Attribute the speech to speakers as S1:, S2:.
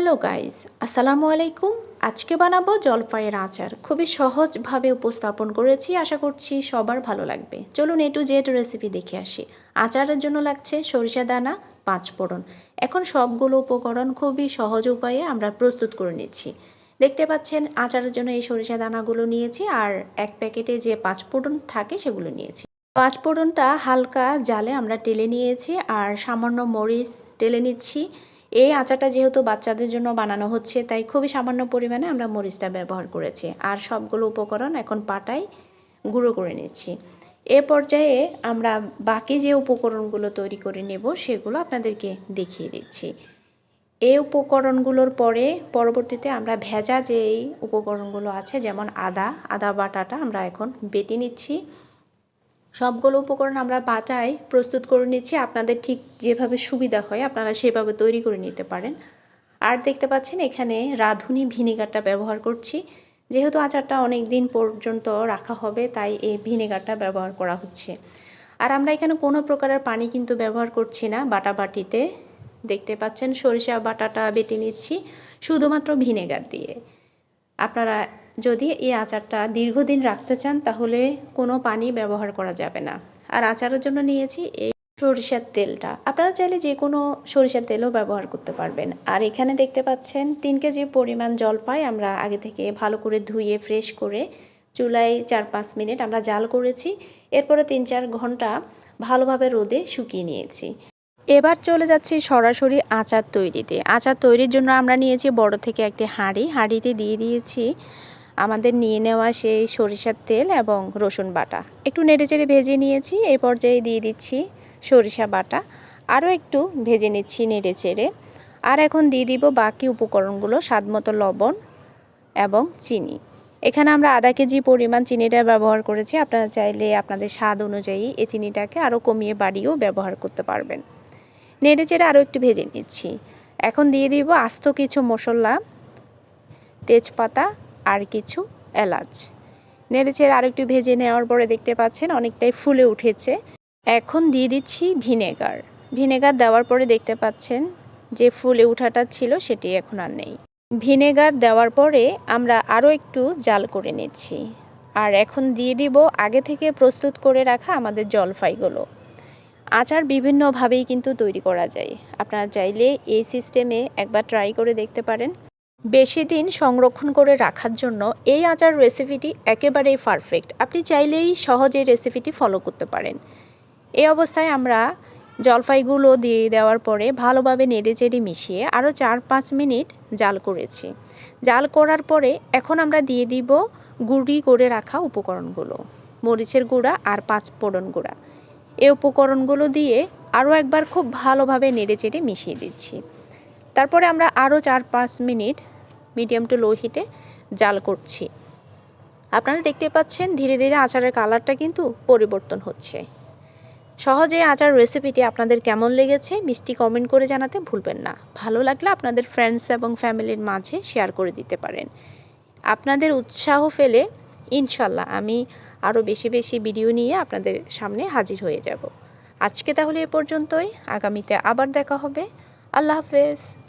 S1: Hello guys আসসালামু আলাইকুম আজকে বানাবো জলপাইয়ের আচার। খুবই সহজভাবে উপস্থাপন করেছি। আশা করছি সবার ভালো লাগবে। চলুন এ টু জেড রেসিপি দেখে আসি। আচারের জন্য লাগছে সরিষা দানা, পাঁচ ফোড়ন। এখন সবগুলো উপকরণ খুবই সহজ উপায়ে আমরা প্রস্তুত করে নিচ্ছি। দেখতে পাচ্ছেন, আচারের জন্য এই সরিষা দানাগুলো নিয়েছি আর এক প্যাকেটে যে পাঁচ ফোড়ন থাকে সেগুলো নিয়েছি। পাঁচ ফোড়নটা হালকা জালে আমরা টেলে নিয়েছি আর সামান্য মরিচ টেলে নিচ্ছি। এই আচারটা যেহেতু বাচ্চাদের জন্য বানানো হচ্ছে, তাই খুবই সামান্য পরিমাণে আমরা মরিচটা ব্যবহার করেছি। আর সবগুলো উপকরণ এখন পাটায় গুঁড়ো করে নিচ্ছি। এ পর্যায়ে আমরা বাকি যে উপকরণগুলো তৈরি করে নেব, সেগুলো আপনাদেরকে দেখিয়ে দিচ্ছি। এই উপকরণগুলোর পরে পরবর্তীতে আমরা ভেজা যেই উপকরণগুলো আছে, যেমন আদা আদা বাটাটা আমরা এখন বেটে নিচ্ছি। সবগুলো উপকরণ আমরা বাটায় প্রস্তুত করে নিচ্ছি। আপনাদের ঠিক যেভাবে সুবিধা হয়, আপনারা সেভাবে তৈরি করে নিতে পারেন। আর দেখতে পাচ্ছেন, এখানে রাঁধুনি ভিনেগারটা ব্যবহার করছি। যেহেতু আচারটা অনেক দিন পর্যন্ত রাখা হবে, তাই এই ভিনেগারটা ব্যবহার করা হচ্ছে। আর আমরা এখানে কোনো প্রকারের পানি কিন্তু ব্যবহার করছি না, বাটা বাটিতে। দেখতে পাচ্ছেন, সরিষা বাটাটা বেটে নিচ্ছি, শুধুমাত্র ভিনেগার দিয়ে। আপনারা যদি এই আচারটা দীর্ঘদিন রাখতে চান, তাহলে কোনো পানি ব্যবহার করা যাবে না। আর আচারের জন্য নিয়েছি এই সরিষার তেলটা। আপনারা চাইলে যে কোনো সরিষার তেলও ব্যবহার করতে পারবেন। আর এখানে দেখতে পাচ্ছেন, তিন কেজি পরিমাণ জল পাই আমরা আগে থেকে ভালো করে ধুয়ে, ফ্রেশ করে চুলায় চার পাঁচ মিনিট আমরা জাল করেছি। এরপরে তিন চার ঘণ্টা ভালোভাবে রোদে শুকিয়ে নিয়েছি। এবার চলে যাচ্ছি সরাসরি আচার তৈরিতে। আচার তৈরির জন্য আমরা নিয়েছি বড় থেকে একটি হাঁড়ি। হাঁড়িতে দিয়ে দিয়েছি আমাদের নিয়ে নেওয়া সেই সরিষার তেল এবং রসুন বাটা। একটু নেড়েচেড়ে ভেজে নিয়েছি, এই পর্যায়ে দিয়ে দিচ্ছি সরিষা বাটা। আরও একটু ভেজে নিচ্ছি নেড়েচেড়ে আর এখন দিয়ে দিব বাকি উপকরণগুলো স্বাদ মতো লবণ এবং চিনি। এখানে আমরা আধা কেজি পরিমাণ চিনিটা ব্যবহার করেছি। আপনারা চাইলে আপনাদের স্বাদ অনুযায়ী এই চিনিটাকে আরও কমিয়ে বাড়িয়েও ব্যবহার করতে পারবেন। নেড়ে চেড়ে আরও একটু ভেজে নিচ্ছি। এখন দিয়ে দিব আস্ত কিছু মশলা, তেজপাতা আর কিছু এলাচ। নেড়ে চেড়ে আরও একটু ভেজে নেওয়ার পরে দেখতে পাচ্ছেন অনেকটাই ফুলে উঠেছে। এখন দিয়ে দিচ্ছি ভিনেগার। ভিনেগার দেওয়ার পরে দেখতে পাচ্ছেন যে ফুলে উঠাটা ছিল, সেটি এখন আর নেই। ভিনেগার দেওয়ার পরে আমরা আরও একটু জাল করে নিচ্ছি। আর এখন দিয়ে দিব আগে থেকে প্রস্তুত করে রাখা আমাদের জলফাইগুলো। আচার বিভিন্নভাবেই কিন্তু তৈরি করা যায়। আপনারা চাইলে এই সিস্টেমে একবার ট্রাই করে দেখতে পারেন। বেশি দিন সংরক্ষণ করে রাখার জন্য এই আচার রেসিপিটি একেবারেই পারফেক্ট আপনি চাইলেই সহজে রেসিপিটি ফলো করতে পারেন। এই অবস্থায় আমরা জলপাইগুলো দিয়ে দেওয়ার পরে ভালোভাবে নেড়ে চেড়ে মিশিয়ে আরও চার পাঁচ মিনিট জাল করেছি। জাল করার পরে এখন আমরা দিয়ে দিব গুঁড়ি করে রাখা উপকরণগুলো, মরিচের গুঁড়া আর পাঁচ ফোড়ন গুঁড়া। এই উপকরণগুলো দিয়ে আরও একবার খুব ভালোভাবে নেড়ে চেড়ে মিশিয়ে দিচ্ছি। তারপরে আমরা আরও চার পাঁচ মিনিট মিডিয়াম টু লো হিটে জাল করছি। আপনারা দেখতে পাচ্ছেন ধীরে ধীরে আচারের কালারটা কিন্তু পরিবর্তন হচ্ছে। সহজে আচার রেসিপিটি আপনাদের কেমন লেগেছে মিষ্টি কমেন্ট করে জানাতে ভুলবেন না। ভালো লাগলে আপনাদের ফ্রেন্ডস এবং ফ্যামিলির মাঝে শেয়ার করে দিতে পারেন। আপনাদের উৎসাহ ফেলে ইনশাল্লাহ আমি আরও বেশি বেশি ভিডিও নিয়ে আপনাদের সামনে হাজির হয়ে যাব। আজকে তাহলে এ পর্যন্তই। আগামীতে আবার দেখা হবে। আল্লাহ হাফেজ।